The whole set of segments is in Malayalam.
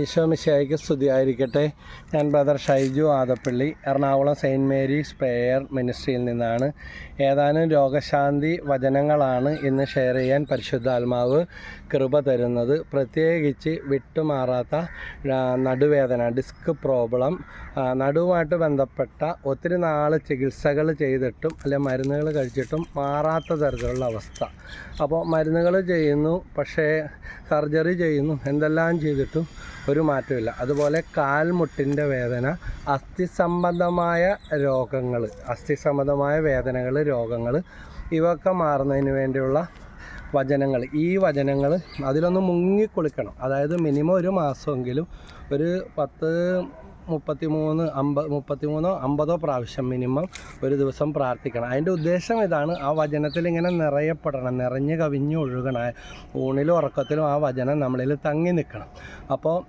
ഈശോ മിശിഹായിക്ക് സ്തുതിയായിരിക്കട്ടെ. ഞാൻ brother Shaiju Adappally. Ernakulam saint Mary's prayer മിനിസ്ട്രിയിൽ നിന്നാണ്. ഏതാനും രോഗശാന്തി വചനങ്ങളാണ് ഇന്ന് ഷെയർ ചെയ്യാൻ പരിശുദ്ധാത്മാവ് കൃപ തരുന്നത്. പ്രത്യേകിച്ച് വിട്ടുമാറാത്ത നടുവേദന ഡിസ്ക് പ്രോബ്ലം നടുവുമായിട്ട് ബന്ധപ്പെട്ട ഒത്തിരി നാൾ ചികിത്സകൾ ചെയ്തിട്ടും അല്ലെ മരുന്നുകൾ കഴിച്ചിട്ടും മാറാത്ത തരത്തിലുള്ള അവസ്ഥ. അപ്പോൾ മരുന്നുകൾ ചെയ്യുന്നു പക്ഷേ സർജറി ചെയ്യുന്നു എന്തെല്ലാം ചെയ്തിട്ടും ഒരു മാറ്റമില്ല അതുപോലെ കാൽമുട്ടിന്റെ വേദന അസ്ഥി സംബന്ധമായ രോഗങ്ങൾ അസ്ഥി സംബന്ധമായ വേദനകൾ രോഗങ്ങൾ ഇവയൊക്കെ മാറുന്നതിന് വേണ്ടിയുള്ള വചനങ്ങൾ. ഈ വചനങ്ങൾ അതിലൊന്ന് മുങ്ങിക്കുളിക്കണം. അതായത് മിനിമം ഒരു മാസമെങ്കിലും ഒരു പത്ത് മുപ്പത്തി മൂന്ന് അമ്പ മുപ്പത്തി മൂന്നോ അമ്പതോ പ്രാവശ്യം മിനിമം ഒരു ദിവസം പ്രാർത്ഥിക്കണം. അതിന്റെ ഉദ്ദേശം ഇതാണ് ആ വചനത്തിൽ ഇങ്ങനെ നിറയപ്പെടണം നിറഞ്ഞു കവിഞ്ഞ് ഒഴുകണം ഊണിലും ഉറക്കത്തിലും ആ വചനം നമ്മളിൽ തങ്ങി നിൽക്കണം. അപ്പോൾ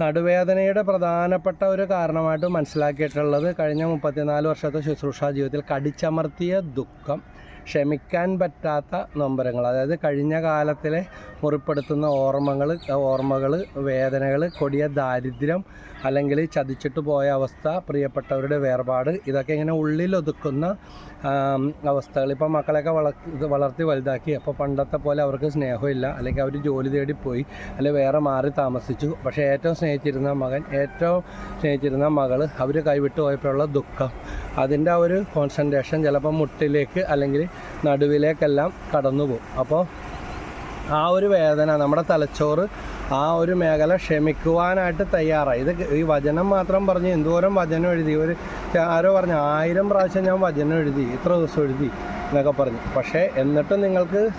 നടുവേദനയുടെ പ്രധാനപ്പെട്ട ഒരു കാരണമായിട്ട് മനസ്സിലാക്കിയിട്ടുള്ളത് കഴിഞ്ഞ മുപ്പത്തിനാല് വർഷത്തെ ശുശ്രൂഷ ജീവിതത്തിൽ കടിച്ചമർത്തിയ ദുഃഖം. ക്ഷമിക്കാൻ പറ്റാത്ത നൊമ്പരങ്ങൾ. അതായത് കഴിഞ്ഞ കാലത്തിലെ മുറിപ്പെടുത്തുന്ന ഓർമ്മകൾ ഓർമ്മകൾ വേദനകൾ കൊടിയ ദാരിദ്ര്യം അല്ലെങ്കിൽ ചതിച്ചിട്ട് പോയ അവസ്ഥ പ്രിയപ്പെട്ടവരുടെ വേർപാട് ഇതൊക്കെ ഇങ്ങനെ ഉള്ളിലൊതുക്കുന്ന അവസ്ഥകൾ. ഇപ്പം മക്കളെയൊക്കെ വള വളർത്തി വലുതാക്കി. അപ്പോൾ പണ്ടത്തെ പോലെ അവർക്ക് സ്നേഹമില്ല. അല്ലെങ്കിൽ അവർ ജോലി തേടി പോയി. അല്ലെങ്കിൽ വേറെ മാറി താമസിച്ചു. പക്ഷേ ഏറ്റവും സ്നേഹിച്ചിരുന്ന മകൻ ഏറ്റവും സ്നേഹിച്ചിരുന്ന മകൾ അവർ കൈവിട്ട് പോയപ്പോഴുള്ള ദുഃഖം. അതിന്റെ ഒരു കോൺസെൻട്രേഷൻ ചിലപ്പോൾ മുട്ടിലേക്ക് അല്ലെങ്കിൽ നടുവിലേക്കെല്ലാം കടന്നു പോകും. അപ്പോൾ ആ ഒരു വേദന നമ്മുടെ തലച്ചോറ് ആ ഒരു മേഖല ക്ഷമിക്കുവാനായിട്ട് തയ്യാറായി. ഇത് ഈ വചനം മാത്രം പറഞ്ഞ് എന്തോരം വചനം എഴുതി. ഒരു ആരോ പറഞ്ഞു ആയിരം പ്രാവശ്യം ഞാൻ വചനം എഴുതി ഇത്ര ദിവസം എഴുതി. എന്നൊക്കെ പറഞ്ഞു. പക്ഷേ എന്നിട്ടും നിങ്ങൾക്ക്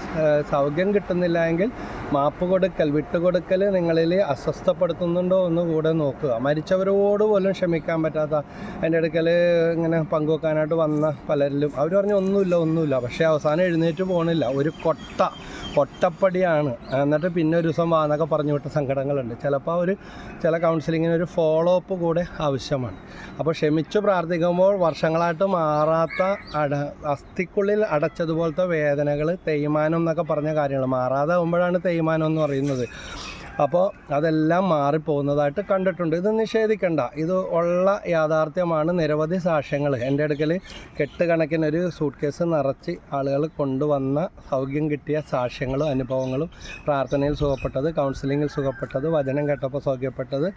സൗഖ്യം കിട്ടുന്നില്ല എങ്കിൽ മാപ്പ് കൊടുക്കൽ വിട്ടുകൊടുക്കൽ നിങ്ങളിൽ അസ്വസ്ഥപ്പെടുത്തുന്നുണ്ടോ എന്ന് കൂടെ നോക്കുക. മരിച്ചവരോട് പോലും ക്ഷമിക്കാൻ പറ്റാത്ത എന്റെ അടുക്കൽ ഇങ്ങനെ പങ്കുവെക്കാനായിട്ട് വന്ന പലരിലും. അവർ പറഞ്ഞു ഒന്നുമില്ല ഒന്നുമില്ല. പക്ഷേ അവസാനം എഴുന്നേറ്റ് പോകണില്ല ഒരു കൊട്ട കൊട്ടപ്പടിയാണ്. എന്നിട്ട് പിന്നെ ഒരു ദിവസം വാന്നൊക്കെ പറഞ്ഞു വിട്ട സങ്കടങ്ങളുണ്ട്. ചിലപ്പോൾ ഒരു ചില കൗൺസിലിങ്ങിന് ഒരു ഫോളോ അപ്പ് കൂടെ ആവശ്യമാണ്. അപ്പോൾ ക്ഷമിച്ചു പ്രാർത്ഥിക്കുമ്പോൾ വർഷങ്ങളായിട്ട് മാറാത്ത അട അസ്ഥിക്കുള്ളിൽ അടച്ചതുപോലത്തെ വേദനകൾ തേയ്മാനം എന്നൊക്കെ പറഞ്ഞ കാര്യങ്ങൾ മാറാതെ ആകുമ്പോഴാണ് തേയ്മാനം എന്ന് പറയുന്നത്. അപ്പോൾ അതെല്ലാം മാറിപ്പോകുന്നതായിട്ട് കണ്ടിട്ടുണ്ട്. ഇത് നിഷേധിക്കണ്ട. ഇത് ഉള്ള യാഥാർത്ഥ്യമാണ് നിരവധി സാക്ഷ്യങ്ങൾ എന്റെ അടുക്കൽ കെട്ടുകണക്കിനൊരു സൂട്ട് കേസ് നിറച്ച് ആളുകൾ കൊണ്ടുവന്ന സൗഖ്യം കിട്ടിയ സാക്ഷ്യങ്ങളും അനുഭവങ്ങളും പ്രാർത്ഥനയിൽ സുഖപ്പെട്ടത് കൗൺസിലിങ്ങിൽ സുഖപ്പെട്ടത് വചനം കേട്ടപ്പോൾ സൗഖ്യപ്പെട്ടത്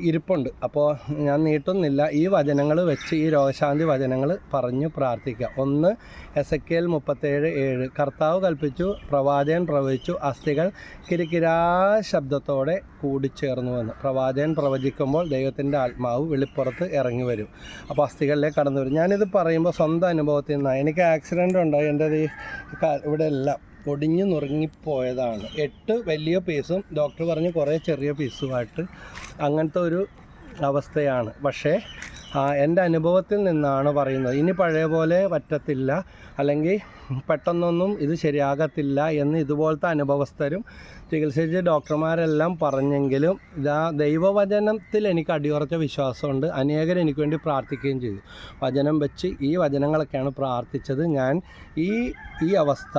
ഇരിപ്പുണ്ട്. അപ്പോൾ ഞാൻ നീട്ടുന്നില്ല. ഈ വചനങ്ങൾ വെച്ച് ഈ രോഗശാന്തി വചനങ്ങൾ പറഞ്ഞു പ്രാർത്ഥിക്കുക. ഒന്ന് എസ് എ കെ എൽ മുപ്പത്തേഴ് ഏഴ്. കർത്താവ് കൽപ്പിച്ചു പ്രവാചകൻ പ്രവചിച്ചു അസ്ഥികൾ കിരികിരാ ശബ്ദത്തോടെ കൂടിച്ചേർന്നുവെന്ന്. പ്രവാചകൻ പ്രവചിക്കുമ്പോൾ ദൈവത്തിന്റെ ആത്മാവ് വെളിപ്പുറത്ത് ഇറങ്ങി വരും. അപ്പോൾ അസ്ഥികളിലേക്ക് കടന്നു വരും. ഞാനിത് പറയുമ്പോൾ സ്വന്തം അനുഭവത്തിൽ നിന്നാണ്. എനിക്ക് ആക്സിഡന്റ് ഉണ്ടായി. എന്റെ ഇവിടെ എല്ലാം ഒടിഞ്ഞു നുറുങ്ങിപ്പോയതാണ് എട്ട് വലിയ പീസും ഡോക്ടർ പറഞ്ഞ് കുറേ ചെറിയ പീസുമായിട്ട് അങ്ങനത്തെ ഒരു അവസ്ഥയാണ്. പക്ഷേ എന്റെ അനുഭവത്തിൽ നിന്നാണ് പറയുന്നത്. ഇനി പഴയ പോലെ പറ്റത്തില്ല. അല്ലെങ്കിൽ പെട്ടെന്നൊന്നും ഇത് ശരിയാകത്തില്ല എന്ന് ഇതുപോലത്തെ അനുഭവസ്ഥരും ചികിത്സിച്ച ഡോക്ടർമാരെല്ലാം പറഞ്ഞെങ്കിലും ഇതാ ദൈവവചനത്തിൽ എനിക്ക് അടിയുറച്ച വിശ്വാസമുണ്ട്. അനേകർ എനിക്ക് വേണ്ടി പ്രാർത്ഥിക്കുകയും ചെയ്തു. വചനം വെച്ച് ഈ വചനങ്ങളൊക്കെയാണ് പ്രാർത്ഥിച്ചത്. ഞാൻ ഈ ഈ അവസ്ഥ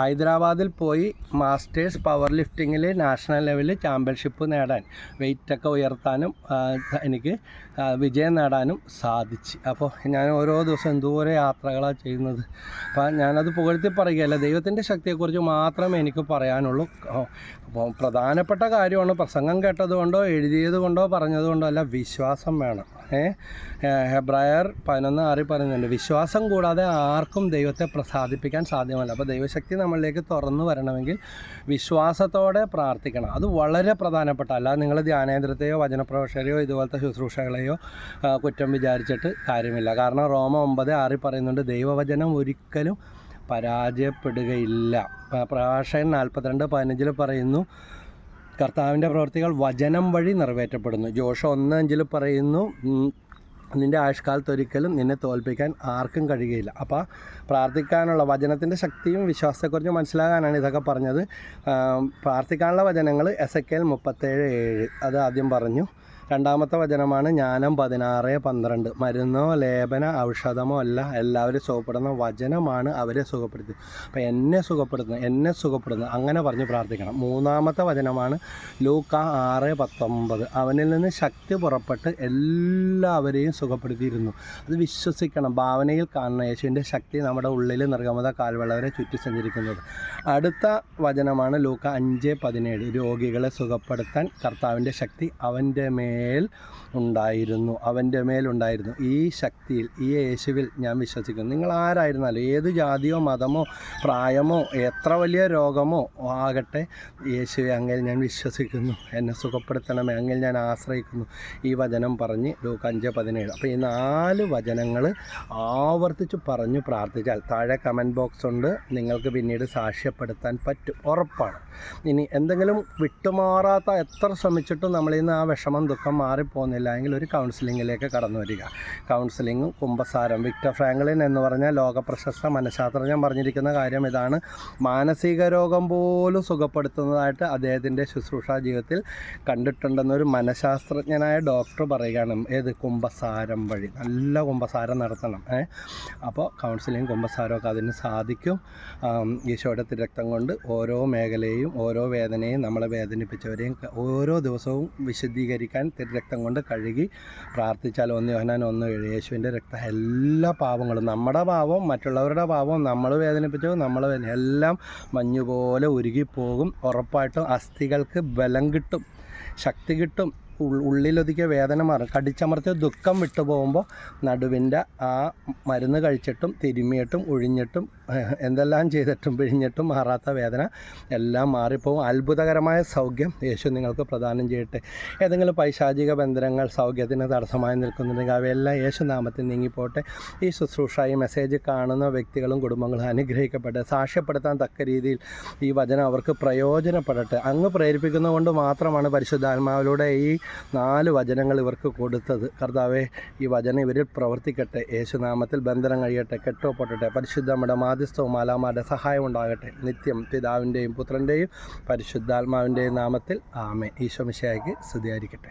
ഹൈദരാബാദിൽ പോയി മാസ്റ്റേഴ്സ് പവർ ലിഫ്റ്റിങ്ങിൽ നാഷണൽ ലെവലിൽ ചാമ്പ്യൻഷിപ്പ് നേടാൻ വെയിറ്റൊക്കെ ഉയർത്താനും എനിക്ക് വിജയം നേടാനും സാധിച്ചു. അപ്പോൾ ഞാൻ ഓരോ ദിവസം എന്തോരം യാത്രകളാണ് ചെയ്യുന്നത്. അപ്പോൾ ഞാനത് പുകഴ്ത്തി പറയുകയല്ല ദൈവത്തിന്റെ ശക്തിയെക്കുറിച്ച് മാത്രമേ എനിക്ക് പറയാനുള്ളൂ. അപ്പോൾ പ്രധാനപ്പെട്ട കാര്യമാണ് പ്രസംഗം കേട്ടതുകൊണ്ടോ എഴുതിയത് കൊണ്ടോ പറഞ്ഞത് കൊണ്ടോ അല്ല വിശ്വാസം വേണം. ഹെബ്രായർ പതിനൊന്ന് ആറിൽ പറയുന്നുണ്ട് വിശ്വാസം കൂടാതെ ആർക്കും ദൈവത്തെ പ്രസാദിപ്പിക്കാൻ സാധ്യമല്ല. അപ്പോൾ ദൈവശക്തി നമ്മളിലേക്ക് തുറന്നു വരണമെങ്കിൽ വിശ്വാസത്തോടെ പ്രാർത്ഥിക്കണം. അത് വളരെ പ്രധാനപ്പെട്ട അല്ലാതെ നിങ്ങൾ ധ്യാനേന്ദ്രത്തെയോ വചനപ്രഭാഷകരെയോ ഇതുപോലത്തെ ശുശ്രൂഷകളെയോ കുറ്റം വിചാരിച്ചിട്ട് കാര്യമില്ല. കാരണം റോമ ഒമ്പത് ആറിൽ പറയുന്നുണ്ട് ദൈവവചനം ഒരിക്കലും പരാജയപ്പെടുകയില്ല. പ്രഭാഷകൻ നാൽപ്പത്തിരണ്ട് പതിനഞ്ചിൽ പറയുന്നു കർത്താവിന്റെ പ്രവർത്തികൾ വചനം വഴി നിറവേറ്റപ്പെടുന്നു. ജോഷ ഒന്ന് പറയുന്നു നിന്റെ ആയുഷ്കാലത്ത് ഒരിക്കലും നിന്നെ തോൽപ്പിക്കാൻ ആർക്കും കഴിയുകയില്ല. അപ്പോൾ പ്രാർത്ഥിക്കാനുള്ള വചനത്തിന്റെ ശക്തിയും വിശ്വാസത്തെക്കുറിച്ച് മനസ്സിലാകാനാണ് ഇതൊക്കെ പറഞ്ഞത്. പ്രാർത്ഥിക്കാനുള്ള വചനങ്ങൾ എസ് എ കെ എൽ മുപ്പത്തേഴ് ഏഴ്. അത് ആദ്യം പറഞ്ഞു. രണ്ടാമത്തെ വചനമാണ് ജ്ഞാനം പതിനാറ് പന്ത്രണ്ട്. മരുന്നോ ലേപന ഔഷധമോ അല്ല എല്ലാവരും സുഖപ്പെടുന്ന വചനമാണ് അവരെ സുഖപ്പെടുത്തി. അപ്പോൾ എന്നെ സുഖപ്പെടുത്തുന്നു എന്നെ സുഖപ്പെടുന്നത് അങ്ങനെ പറഞ്ഞ് പ്രാർത്ഥിക്കണം. മൂന്നാമത്തെ വചനമാണ് ലൂക്ക ആറ് പത്തൊമ്പത്. അവനിൽ നിന്ന് ശക്തി പുറപ്പെട്ട് എല്ലാവരെയും സുഖപ്പെടുത്തിയിരുന്നു. അത് വിശ്വസിക്കണം. ഭാവനയിൽ കാണണം യേശുവിന്റെ ശക്തി നമ്മുടെ ഉള്ളിൽ നിർഗമത കാൽവെള്ളവരെ ചുറ്റി സഞ്ചരിക്കുന്നത്. അടുത്ത വചനമാണ് ലൂക്ക അഞ്ച് പതിനേഴ്. രോഗികളെ സുഖപ്പെടുത്താൻ കർത്താവിന്റെ ശക്തി അവന്റെ മേൽ ഉണ്ടായിരുന്നു അവന്റെ മേലുണ്ടായിരുന്നു ഈ ശക്തിയിൽ ഈ യേശുവിൽ ഞാൻ വിശ്വസിക്കുന്നു. നിങ്ങൾ ആരായിരുന്നാലും ഏത് ജാതിയോ മതമോ പ്രായമോ എത്ര വലിയ രോഗമോ ആകട്ടെ യേശുവെ അങ്ങയിൽ ഞാൻ വിശ്വസിക്കുന്നു. എന്നെ സുഖപ്പെടുത്തണമേ അങ്ങയിൽ ഞാൻ ആശ്രയിക്കുന്നു. ഈ വചനം പറഞ്ഞ് ലൂക്ക് അഞ്ച് പതിനേഴ്. അപ്പോൾ ഈ നാല് വചനങ്ങൾ ആവർത്തിച്ച് പറഞ്ഞു പ്രാർത്ഥിച്ചാൽ താഴെ കമന്റ് ബോക്സ് ഉണ്ട്. നിങ്ങൾക്ക് പിന്നീട് സാക്ഷ്യപ്പെടുത്താൻ പറ്റും. ഉറപ്പാണ്. ഇനി എന്തെങ്കിലും വിട്ടുമാറാത്ത എത്ര ശ്രമിച്ചിട്ടും നമ്മളിൽ നിന്ന് ആ വിഷമം ദുഃഖം മാറിപ്പോകുന്നില്ല. എങ്കിൽ ഒരു കൗൺസിലിങ്ങിലേക്ക് കടന്നു വരിക. കൗൺസിലിങ്ങും കുംഭസാരം വിക്ടർ ഫ്രാങ്ക്ലിൻ എന്ന് പറഞ്ഞാൽ ലോക പ്രശസ്ത മനഃശാസ്ത്രജ്ഞൻ പറഞ്ഞിരിക്കുന്ന കാര്യം ഇതാണ്. മാനസിക രോഗം പോലും സുഖപ്പെടുത്തുന്നതായിട്ട് അദ്ദേഹത്തിന്റെ ശുശ്രൂഷാ ജീവിതത്തിൽ കണ്ടിട്ടുണ്ടെന്നൊരു മനഃശാസ്ത്രജ്ഞനായ ഡോക്ടർ പറയുകയാണ്. ഏത്? കുംഭസാരം വഴി. നല്ല കുംഭസാരം നടത്തണം. ഏ? അപ്പോൾ കൗൺസിലിംഗ് കുംഭസാരമൊക്കെ അതിന് സാധിക്കും. ഈശോയുടെ തിരക്തം കൊണ്ട് ഓരോ മേഖലയും ഓരോ വേദനയും നമ്മളെ വേദനിപ്പിച്ചവരെയും ഓരോ ദിവസവും വിശദീകരിക്കാൻ തിരക്തം കൊണ്ട് കഴുകി പ്രാർത്ഥിച്ചാൽ ഒന്ന് യോഹനാൻ ഒന്ന് യേശുവിന്റെ രക്തം. എല്ലാ പാവങ്ങളും നമ്മുടെ പാവവും മറ്റുള്ളവരുടെ പാവവും നമ്മൾ വേദനിപ്പിച്ചോ നമ്മൾ എല്ലാം മഞ്ഞുപോലെ ഉരുകിപ്പോകും. ഉറപ്പായിട്ടും അസ്ഥികൾക്ക് ബലം കിട്ടും ശക്തി കിട്ടും. ഉള്ളിലൊതുക്കിയ വേദന മാറും കടിച്ചമർത്തിയ ദുഃഖം വിട്ടുപോകുമ്പോൾ നടുവിന്റെ ആ മരുന്ന് കഴിച്ചിട്ടും തിരുമിയിട്ടും ഒഴിഞ്ഞിട്ടും എന്തെല്ലാം ചെയ്തിട്ടും പിഴിഞ്ഞിട്ടും മാറാത്ത വേദന എല്ലാം മാറിപ്പോവും. അത്ഭുതകരമായ സൗഖ്യം യേശു നിങ്ങൾക്ക് പ്രദാനം ചെയ്യട്ടെ. ഏതെങ്കിലും പൈശാചിക ബന്ധനങ്ങൾ സൗഖ്യത്തിന് തടസ്സമായി നിൽക്കുന്നുണ്ടെങ്കിൽ അവയെല്ലാം യേശു നാമത്തിൽ നീങ്ങിപ്പോട്ടെ. ഈ ശുശ്രൂഷ ഈ മെസ്സേജ് കാണുന്ന വ്യക്തികളും കുടുംബങ്ങളും അനുഗ്രഹിക്കപ്പെട്ട് സാക്ഷ്യപ്പെടുത്താൻ തക്ക രീതിയിൽ ഈ വചനം അവർക്ക് പ്രയോജനപ്പെടട്ടെ. അങ്ങ് പ്രേരിപ്പിക്കുന്നതുകൊണ്ട് മാത്രമാണ് പരിശുദ്ധാത്മാവിലൂടെ ഈ നാല് വചനങ്ങൾ ഇവർക്ക് കൊടുത്തത്. കർത്താവെ ഈ വചനം ഇവരിൽ പ്രവർത്തിക്കട്ടെ. യേശുനാമത്തിൽ ബന്ധനം കഴിയട്ടെ കെട്ടോ പൊട്ടട്ടെ. പരിശുദ്ധമ്മയുടെ മാധ്യസ്ഥവും മാലാമാരുടെ സഹായം ഉണ്ടാകട്ടെ നിത്യം പിതാവിന്റെയും പുത്രന്റെയും പരിശുദ്ധാത്മാവിന്റെയും നാമത്തിൽ ആമേ ഈശോ മിശിഹായ്ക്ക് സ്തുതിയായിരിക്കട്ടെ.